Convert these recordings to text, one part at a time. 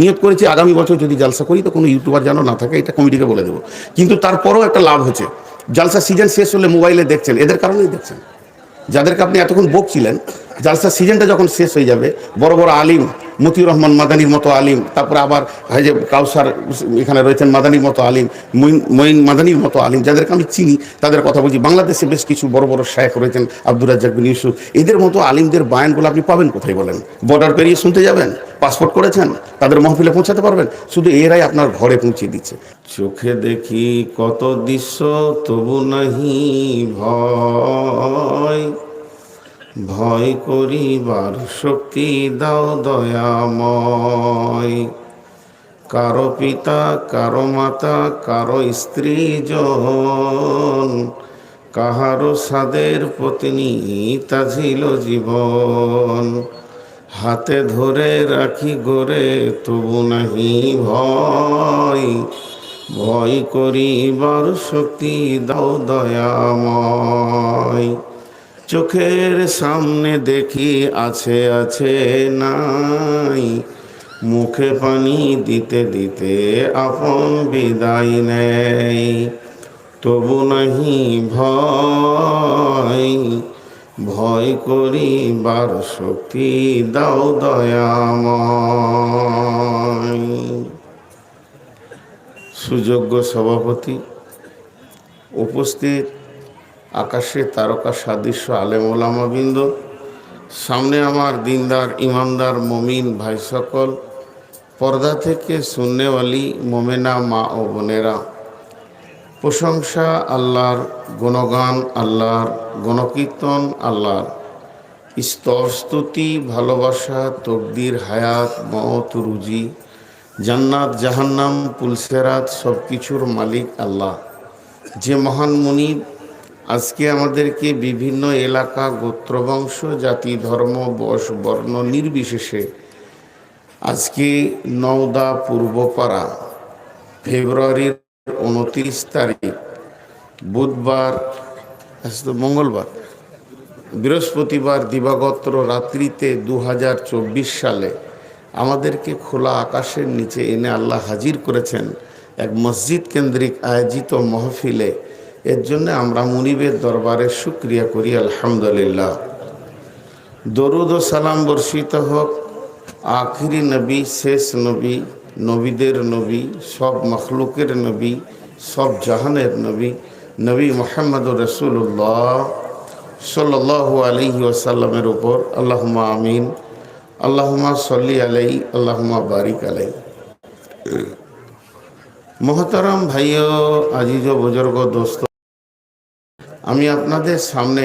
নিয়োগ করেছি, আগামী বছর যদি জালসা করি তো কোনো ইউটিউবার যেন না থাকে, এটা কমিটিকে বলে দেবো। কিন্তু তারপরও একটা লাভ হচ্ছে। জালসা সিজন শেষ হলে মোবাইলে দেখছেন, এদের কারণেই দেখছেন। যাদেরকে আপনি এতক্ষণ বকছিলেন, জালসা সিজনটা যখন শেষ হয়ে যাবে, বড় বড় আলিম মতিউর রহমান মাদানির মতো আলিম, তারপরে আবার এই যে কাউসার এখানে রয়েছেন মাদানির মতো আলিম, মঈন মাদানির মতো আলিম, যাদেরকে আমি চিনি, তাদের কথা বলছি। বাংলাদেশে বেশ কিছু বড় বড় শায়েখ রয়েছেন আব্দুর রাজ্জাক বিন ইউসুফ। এদের মতো আলিমদের বায়ানগুলো আপনি পাবেন কোথায় বলেন? বর্ডার পেরিয়ে শুনতে যাবেন? পাসপোর্ট করেছেন? তাদের মহফিলে পৌঁছাতে পারবেন? শুধু এরাই আপনার ঘরে পৌঁছে দিচ্ছে। চোখে দেখি কত দৃশ্য, তবু নাহি ভয়। ভয় করিবার শক্তি দাও দয়াময়। কারও পিতা, কারও মাতা, কারও স্ত্রী জন কাহারো সাদের পত্নী তাঝিল জীবন। হাতে ধরে রাখি গোরে তবু নাহি ভয়। ভয় করিবার শক্তি দাও দয়াময়। চোখের সামনে দেখি আছে আছে নাই। মুখে পানি দিতে দিতে আপন বিদায় নেই। তবু নাহি ভয় ভয় করি বার শক্তি দাও দয়াময়। সুযোগ্য সভাপতি উপস্থিত আকাশে তারকা সাদৃশ্য আলেম ওলামাবৃন্দ সামনে আমার দিনদার, ইমানদার, মমিন ভাই সকল। পর্দা থেকে শূন্যওয়ালি মোমেনা, মা ও বোনেরা। প্রশংসা আল্লাহর, গুণগান আল্লাহর, গণকীর্তন আল্লাহর। স্তর স্তুতি, ভালোবাসা, তকদির, হায়াত, মত, রুজি। জান্নাত, জাহান্নাম, পুলসেরাত সব কিছুর মালিক আল্লাহ। যে মহান মুনিব আজকে আমাদেরকে বিভিন্ন এলাকা, গোত্রবংশ, জাতি, ধর্ম বশ বর্ণ নির্বিশেষে আজকে নওদা পূর্বপাড়া ফেব্রুয়ারির উনত্রিশ তারিখ, বুধবার মঙ্গলবার, বৃহস্পতিবার দিবাগত রাত্রিতে দু হাজার চব্বিশ সালে আমাদেরকে খোলা আকাশের নিচে এনে আল্লাহ হাজির করেছেন এক মসজিদ কেন্দ্রিক আয়োজিত মহফিলে এর জন্য আমরা মুনিবের দরবারে শুক্রিয়া করি, আলহামদুলিল্লাহ। দরুদ ও সালাম বর্ষিত হোক, আখিরি নবী, শেষ নবী, নবীদের নবী, সব মখলুকের নবী, সব জাহানের নবী নবী মোহাম্মদ রসুল্লাহ সাল্লাহ আলহি ওসাল্লামের উপর আল্লাহমা আমিন আল্লাহমা সল্লি আলাই আল্লাহমা বারিক আলাই মহতারাম ভাইও, আজিজ বুজুর্গ, দোস্ত আমি আপনাদের সামনে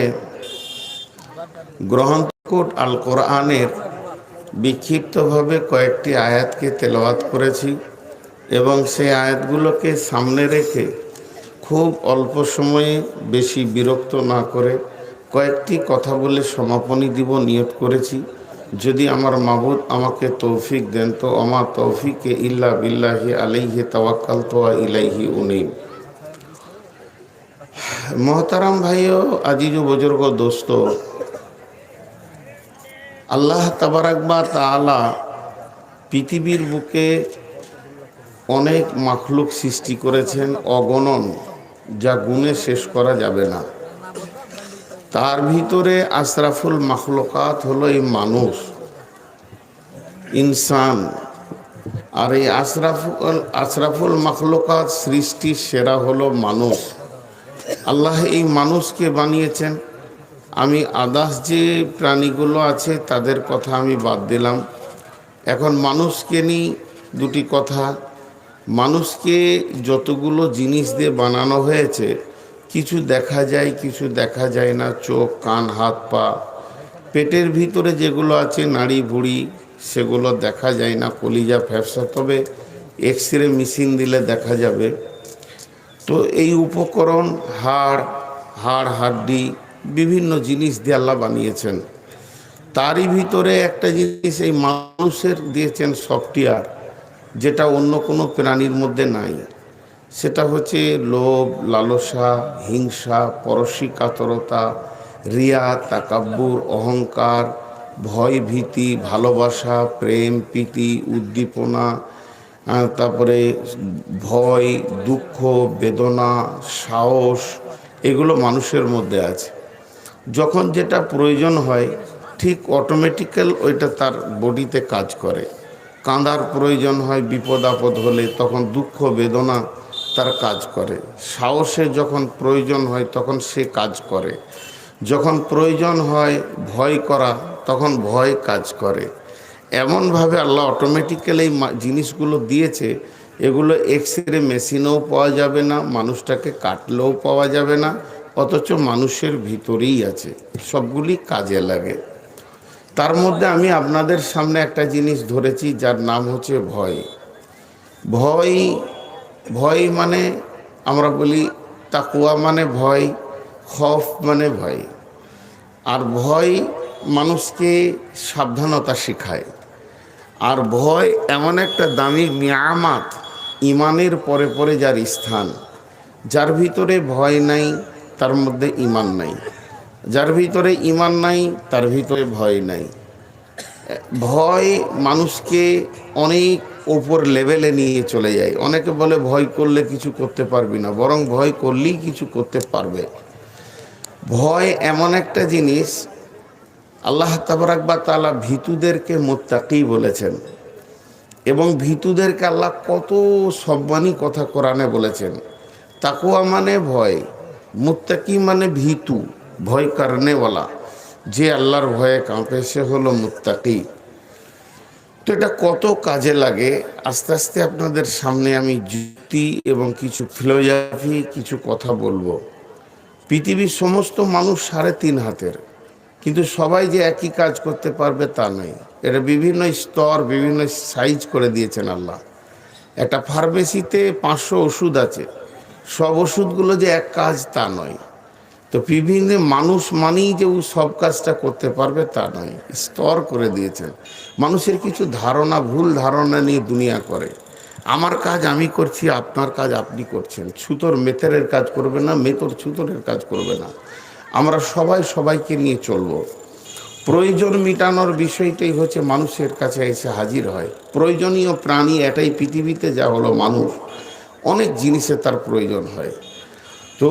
গ্রহণকোট আল কোরআনের বিক্ষিপ্তভাবে কয়েকটি আয়াতকে তেলাওয়াত করেছি এবং সেই আয়াতগুলোকে সামনে রেখে খুব অল্প সময়ে বেশি বিরক্ত না করে কয়েকটি কথা বলে সমাপনী দিব, নিয়ত করেছি। যদি আমার মাবুদ আমাকে তৌফিক দেন, তো আমার তৌফিকে ইল্লা বিল্লাহি আলাইহি তাওয়াক্কাল তো ইলাইহি উনিব। মহতারাম ভাইও, আজিজ বুজুর্গ, দোস্ত, আল্লাহ তাবারাকবা তাআলা পৃথিবীর বুকে অনেক মাখলুক সৃষ্টি করেছেন, অগণন, যা গুণে শেষ করা যাবে না। তার ভিতরে আশরাফুল মাখলুকাত হলো এই মানুষ, ইনসান। আর এই আশরাফুল আশরাফুল মাখলুকাত সৃষ্টির সেরা হলো মানুষ। আল্লাহ এই মানুষকে বানিয়েছেন। আমি আদাস যে প্রাণীগুলো আছে, তাদের কথা আমি বাদ দিলাম। এখন মানুষকে নিয়ে দুটি কথা। মানুষকে যতগুলো জিনিস দিয়ে বানানো হয়েছে, কিছু দেখা যায়, কিছু দেখা যায় না, চোখ, কান, হাত, পা। পেটের ভিতরে যেগুলো আছে, নাড়ি ভুড়ি সেগুলো দেখা যায় না, কলিজা ফ্যাপসা, তবে এক্স রে মেশিন দিলে দেখা যাবে। তো এই উপকরণ, হাড় হাড়, হাড্ডি, বিভিন্ন জিনিস দিয়ে আল্লাহ বানিয়েছেন। তারই ভিতরে একটা জিনিস এই মানুষের দিয়েছেন সফটওয়্যার, যেটা অন্য কোনো প্রাণীর মধ্যে নাই। সেটা হচ্ছে লোভ, লালসা, হিংসা, পরশী কাতরতা, রিয়া, তাকাব্বুর, অহংকার, ভয়, ভীতি, ভালোবাসা, প্রেম, প্রীতি, উদ্দীপনা তারপরে ভয়, দুঃখ, বেদনা, সাহস, এগুলো মানুষের মধ্যে আছে। যখন যেটা প্রয়োজন হয়, ঠিক অটোমেটিক্যাল ওইটা তার বডিতে কাজ করে। কাঁদার প্রয়োজন হয়, বিপদ আপদ হলে তখন দুঃখ, বেদনা তার কাজ করে। সাহসে যখন প্রয়োজন হয়, তখন সে কাজ করে। যখন প্রয়োজন হয়, ভয় করা, তখন ভয় কাজ করে। এমনভাবে আল্লাহ অটোমেটিক্যালি এই জিনিসগুলো দিয়েছে, এগুলো এক্স রে মেশিনেও পাওয়া যাবে না, মানুষটাকে কাটলেও পাওয়া যাবে না, অথচ মানুষের ভিতরেই আছে, সবগুলি কাজে লাগে। তার মধ্যে আমি আপনাদের সামনে একটা জিনিস ধরেছি, যার নাম হচ্ছে ভয়। ভয় ভয় মানে আমরা বলি তাকুয়া মানে ভয়, খফ মানে ভয়। আর ভয় মানুষকে সাবধানতা শেখায়। আর ভয় এমন একটা দামি নিয়ামাত ইমানের পরে পরে যার স্থান। যার ভিতরে ভয় নাই, তার মধ্যে ইমান নাই। যার ভিতরে ইমান নাই, তার ভিতরে ভয় নাই। ভয় মানুষকে অনেক ওপর লেভেলে নিয়ে চলে যায়। অনেকে বলে, ভয় করলে কিছু করতে পারবি না। বরং ভয় করলেই কিছু করতে পারবে। ভয় এমন একটা জিনিস আল্লাহ তাবরাকবা তালা ভীতুদেরকে মোত্তাকি বলেছেন এবং ভীতুদেরকে আল্লাহ কত সম্মানী কথা কোরআনে বলেছেন। তাকুয়া মানে ভয়, মুত্তাকি মানে ভীতু, ভয় কারণেওয়ালা। যে আল্লাহর ভয়ে কাঁপে, সে হলো মুত্তাকি। তো এটা কত কাজে লাগে? আস্তে আস্তে আপনাদের সামনে আমি যুক্তি এবং কিছু ফিলোজফি কিছু কথা বলব। পৃথিবীর সমস্ত মানুষ সাড়ে তিন হাতের। কিন্তু সবাই যে একই কাজ করতে পারবে তা নয়। এটা বিভিন্ন স্তর, বিভিন্ন সাইজ করে দিয়েছেন আল্লাহ। একটা ফার্মেসিতে পাঁচশো ওষুধ আছে। সব ওষুধগুলো যে এক কাজ তা নয়। তো বিভিন্ন মানুষ মানেই যে ও সব কাজটা করতে পারবে তা নয়। স্তর করে দিয়েছেন। মানুষের কিছু ধারণা, ভুল ধারণা নিয়ে দুনিয়া করে। আমার কাজ আমি করছি, আপনার কাজ আপনি করছেন। ছুতোর মেথরের কাজ করবে না, মেতর ছুতরের কাজ করবে না। আমরা সবাই সবাইকে নিয়ে চলবো। প্রয়োজন মিটানোর বিষয়টাই হচ্ছে মানুষের কাছে এসে হাজির হয়। প্রয়োজনীয় প্রাণী এটাই পৃথিবীতে যা হলো মানুষ, অনেক জিনিসে তার প্রয়োজন হয়। তো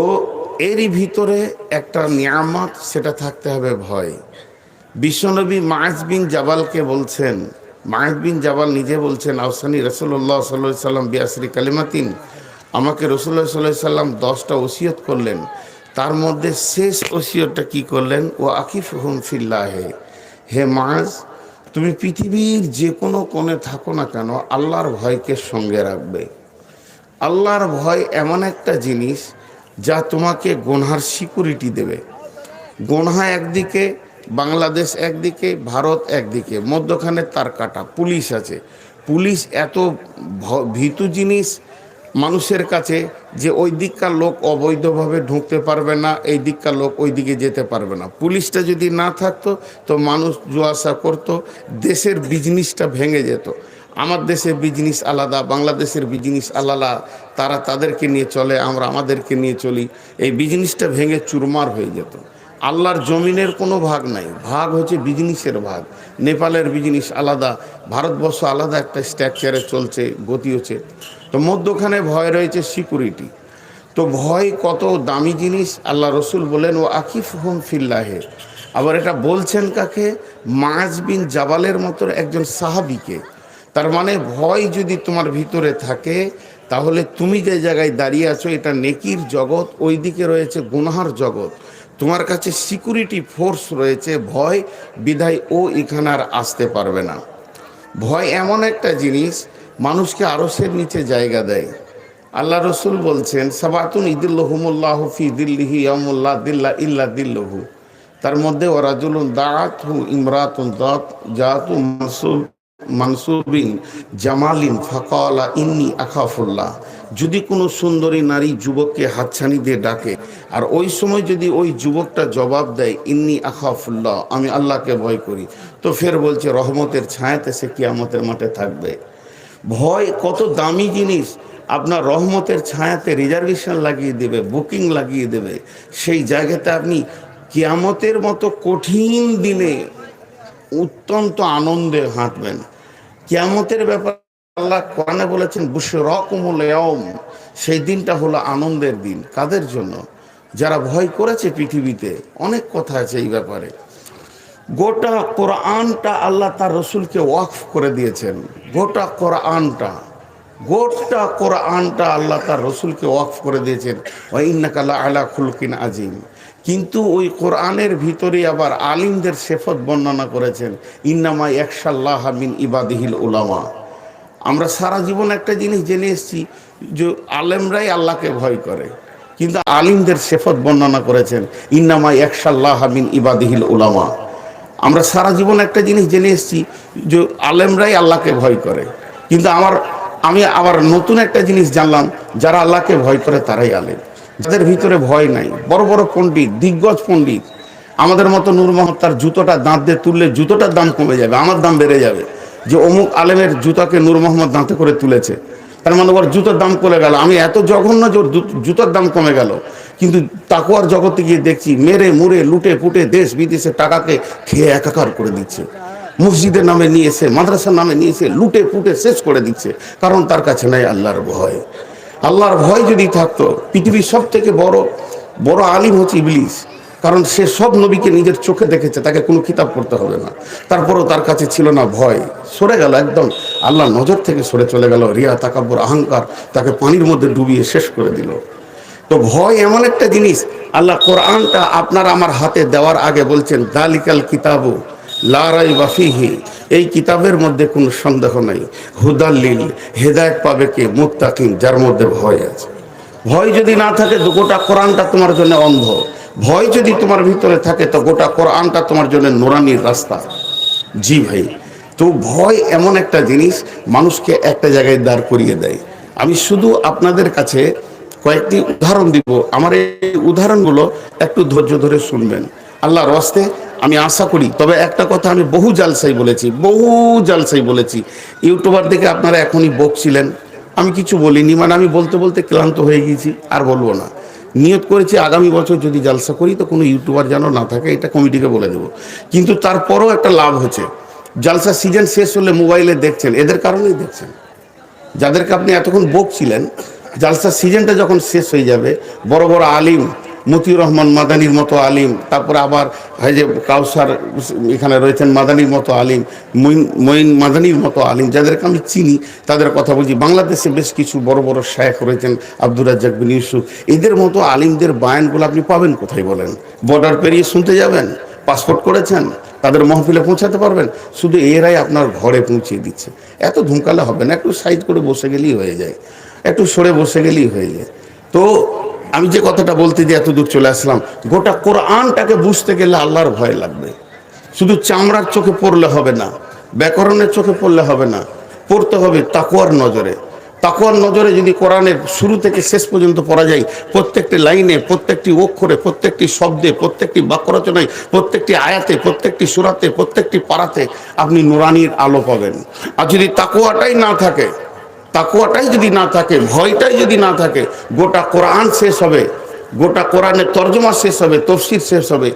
এরই ভিতরে একটা নিয়ামত সেটা থাকতে হবে ভয়। বিশ্বনবী মায়েজ বিন জাবালকে বলছেন মায়েজ বিন জাবাল নিজে বলছেন আহসানি রসুল্লাহ সাল্লাহ সাল্লাম বিয়াসরি কালিমাতিন, আমাকে রসুল্লাহ সাল্লাহ সাল্লাম দশটা ওসিয়ত করলেন। তার মধ্যে শেষ ওসিয়তটা কি করলেন? ও আকিফ হুম ফিল্লাহে। হে মাজ, তুমি পৃথিবীর যে কোনো কোণে থাকো না কেন, আল্লাহর ভয়কে সঙ্গে রাখবে। আল্লাহর ভয় এমন একটা জিনিস যা তোমাকে গোনহার সিকিউরিটি দেবে। গোনহা একদিকে, বাংলাদেশ একদিকে, ভারত একদিকে, মধ্যখানে তার কাটা, পুলিশ আছে। পুলিশ এত ভীতু জিনিস মানুষের কাছে যে ওই দিককার লোক অবৈধভাবে ঢুকতে পারবে না, এই দিককার লোক ওই দিকে যেতে পারবে না। পুলিশটা যদি না থাকতো, তো মানুষ জোয়াশা করতো, দেশের বিজনেসটা ভেঙে যেত। আমার দেশের বিজনেস আলাদা, বাংলাদেশের বিজনেস আলাদা, তারা তাদেরকে নিয়ে চলে, আমরা আমাদেরকে নিয়ে চলি। এই বিজনেসটা ভেঙে চুরমার হয়ে যেত। আল্লাহর জমিনের কোনো ভাগ নাই। ভাগ হচ্ছে বিজনেসের ভাগ। নেপালের বিজনেস আলাদা, ভারতবর্ষ আলাদা একটা স্ট্রাকচারে চলছে, গতি হচ্ছে। তো মধ্যখানে ভয় রয়েছে সিকিউরিটি তো ভয় কত দামি জিনিস? আল্লাহ রসুল বলেন, ও আকিফ হুম ফিল্লাহে। আবার এটা বলছেন কাকে? মাজ বিন জাবালের মতো একজন সাহাবিকে। তার মানে ভয় যদি তোমার ভিতরে থাকে, তাহলে তুমি যে জায়গায় দাঁড়িয়ে আছো, এটা নেকির জগৎ ওই দিকে রয়েছে গুনহার জগৎ। তোমার কাছে সিকিউরিটি ফোর্স রয়েছে, ভয়, বিধায় ও এখানে আর আসতে পারবে না। ভয় এমন একটা জিনিস, মানুষকে আরসের নিচে জায়গা দেয়। আল্লাহ রসুল বলছেন, সাবাতুন ইদুল্লাহমুল্লাহ ফি দিল্লিহি ইয়ামুল্লাহ দিল্লা ইল্লা দিল্লহু। তার মধ্যে ওরাজুলুন দাঁত হু ইমরাতুন দাঁত, জাতু মানসুব, মানসুবিন জামালিন ফাকালা ইন্নি আখাফুল্লাহ। যদি কোনো সুন্দরী নারী যুবককে হাতছানি দিয়ে ডাকে, আর ওই সময় যদি ওই যুবকটা জবাব দেয়, ইন্নি আখাফুল্লাহ, আমি আল্লাহকে ভয় করি, তো ফের বলছে, রহমতের ছায়াতে সে কিয়ামতের মাঠে থাকবে। ভয় কত দামি জিনিস, আপনার রহমতের ছায়াতে রিজার্ভেশন লাগিয়ে দেবে, বুকিং লাগিয়ে দেবে। সেই জায়গাতে আপনি কিয়ামতের মতো কঠিন দিনে অত্যন্ত আনন্দে হাঁটবেন। কিয়ামতের ব্যাপারে আল্লাহ কোরআনে বলেছেন, বুশরকুমুল ইয়াউম সেই দিনটা হলো আনন্দের দিন। কাদের জন্য? যারা ভয় করেছে পৃথিবীতে, অনেক কথা আছে এই ব্যাপারে। গোটা কোরআনটা আল্লাহ তার রসুলকে ওয়াকফ করে দিয়েছেন। গোটা কোরআনটা গোটা কোরআনটা আল্লাহ তার রসুলকে ওয়াকফ করে দিয়েছেন। ওয়াইন্নাকাল্লা আলা খুলকিন আজিম কিন্তু ওই কোরআনের ভিতরে আবার আলিমদের শেফত বর্ণনা করেছেন, ইন্নামা একশাল্লাহ মিন ইবাদিহিল উলামা আমরা সারা জীবন একটা জিনিস জেনে এসেছি যে আলেমরাই আল্লাহকে ভয় করে। কিন্তু আলিমদের শেফত বর্ণনা করেছেন, ইন্নামা একশাল্লাহ মিন ইবাদিহিল উলামা। আমরা সারা জীবন একটা জিনিস জেনে এসেছি যে আলেমরাই আল্লাহকে ভয় করে। কিন্তু আমার, আমি আবার নতুন একটা জিনিস জানলাম, যারা আল্লাহকে ভয় করে তারাই আলেম। যাদের ভিতরে ভয় নাই, বড় বড় পণ্ডিত, দিগ্গজ পণ্ডিত, আমাদের মতো নূর মোহাম্মদ তার জুতোটা দাঁত দিয়ে তুললে জুতোটার দাম কমে যাবে, আমার দাম বেড়ে যাবে। যে অমুক আলেমের জুতাকে নূর মোহাম্মদ দাঁতে করে তুলেছে, তার মানে ওর জুতোর দাম কমে গেল। আমি এত জঘন্য যে ওর জুতোর দাম কমে গেল, কিন্তু তাকুয়ার জগতে গিয়ে দেখছি, মেরে মুড়ে, লুটে পুটে দেশ বিদেশে টাকাকে খেয়ে একাকার করে দিচ্ছে। মসজিদের নামে নিয়েছে, মাদ্রাসার নামে নিয়েছে, লুটে পুটে শেষ করে দিচ্ছে। কারণ তার কাছে নাই আল্লাহর ভয়। আল্লাহর ভয় যদি থাকতো, পৃথিবীর সব থেকে বড় বড় আলিম হচ্ছে ইবলিস। কারণ সে সব নবীকে নিজের চোখে দেখেছে, তাকে কোনো কিতাব পড়তে হবে না। তারপরেও তার কাছে ছিল না ভয়। সরে গেল একদম। আল্লাহ নজর থেকে সরে চলে গেল। রিয়া, তাকাব্বর অহংকার তাকে পানির মধ্যে ডুবিয়ে শেষ করে দিল। তো ভয় এমন একটা জিনিস, আল্লাহ কোরআনটা আপনার আমার হাতে দেওয়ার আগে বলছেন, দালিকাল কিতাবু লারাই বাফিহি এই কিতাবের মধ্যে কোনো সন্দেহ নাই। হুদাল্লিল হেদায়ত পাবে কে? মুত্তাকিন, যার মধ্যে ভয় আছে। ভয় যদি না থাকে তো গোটা কোরআনটা তোমার জন্য অন্ধ। ভয় যদি তোমার ভিতরে থাকে তো গোটা কোরআনটা তোমার জন্য নোরানির রাস্তা। জি ভাই, তো ভয় এমন একটা জিনিস মানুষকে একটা জায়গায় দাঁড় করিয়ে দেয়। আমি শুধু আপনাদের কাছে কয়েকটি উদাহরণ দিব। আমার এই উদাহরণগুলো একটু ধৈর্য ধরে শুনবেন। আল্লাহর রস্তে আমি আশা করি, তবে একটা কথা আমি বহু জালসাই বলেছি, বহু জালসাই বলেছি। ইউটিউবার দেখে আপনারা এখনই বকছিলেন। আমি কিছু বলিনি মানে আমি বলতে বলতে ক্লান্ত হয়ে গেছি আর বলব না। নিয়ত করেছি আগামী বছর যদি জালসা করি, তো কোনো ইউটিউবার যেন না থাকে, এটা কমিটিকে বলে দেবো। কিন্তু তারপরও একটা লাভ হচ্ছে। জালসা সিজন শেষ হলে মোবাইলে দেখছেন, এদের কারণেই দেখছেন। যাদেরকে আপনি এতক্ষণ বকছিলেন, জালসা সিজনটা যখন শেষ হয়ে যাবে, বড় বড় আলিম মতিউর রহমান মাদানির মতো আলিম, তারপরে আবার হয় যে কাউসার এখানে রয়েছেন মাদানির মতো আলিম, মঈন মঈন মাদানির মতো আলিম, যাদেরকে আমি চিনি, তাদের কথা বলছি। বাংলাদেশে বেশ কিছু বড় বড় শায়েখ রয়েছেন আব্দুর রাজ্জাক বিন ইউসুফ। এদের মতো আলিমদের বায়ানগুলো আপনি পাবেন কোথায় বলেন? বর্ডার পেরিয়ে শুনতে যাবেন পাসপোর্ট করেছেন, তাদের মহফিলে পৌঁছাতে পারবেন, শুধু এরাই আপনার ঘরে পৌঁছিয়ে দিচ্ছে। এত ধুমকালে হবে না, একটু সাইড করে বসে গেলেই হয়ে যায়, একটু সরে বসে গেলেই হয়ে যায়। তো আমি যে কথাটা বলতে যে এত দূর চলে আসলাম, গোটা কোরআনটাকে বুঝতে গেলে আল্লাহর ভয় লাগবে। শুধু চামড়ার চোখে পড়লে হবে না, ব্যাকরণের চোখে পড়লে হবে না, পড়তে হবে তাকুয়ার নজরে। তাকুয়ার নজরে যদি কোরআনের শুরু থেকে শেষ পর্যন্ত পড়া যায়, প্রত্যেকটি লাইনে, প্রত্যেকটি অক্ষরে, প্রত্যেকটি শব্দে, প্রত্যেকটি বাক্য রচনায় প্রত্যেকটি আয়াতে, প্রত্যেকটি সুরাতে, প্রত্যেকটি পাড়াতে আপনি নুরানির আলো পাবেন। আর যদি তাকুয়াটাই না থাকে তাকুয়াটাই যদি না থাকে, ভয়টাই যদি না থাকে, গোটা কোরআন শেষ হবে, গোটা কোরআনের তর্জমা শেষ হবে, তফসির শেষ হবে।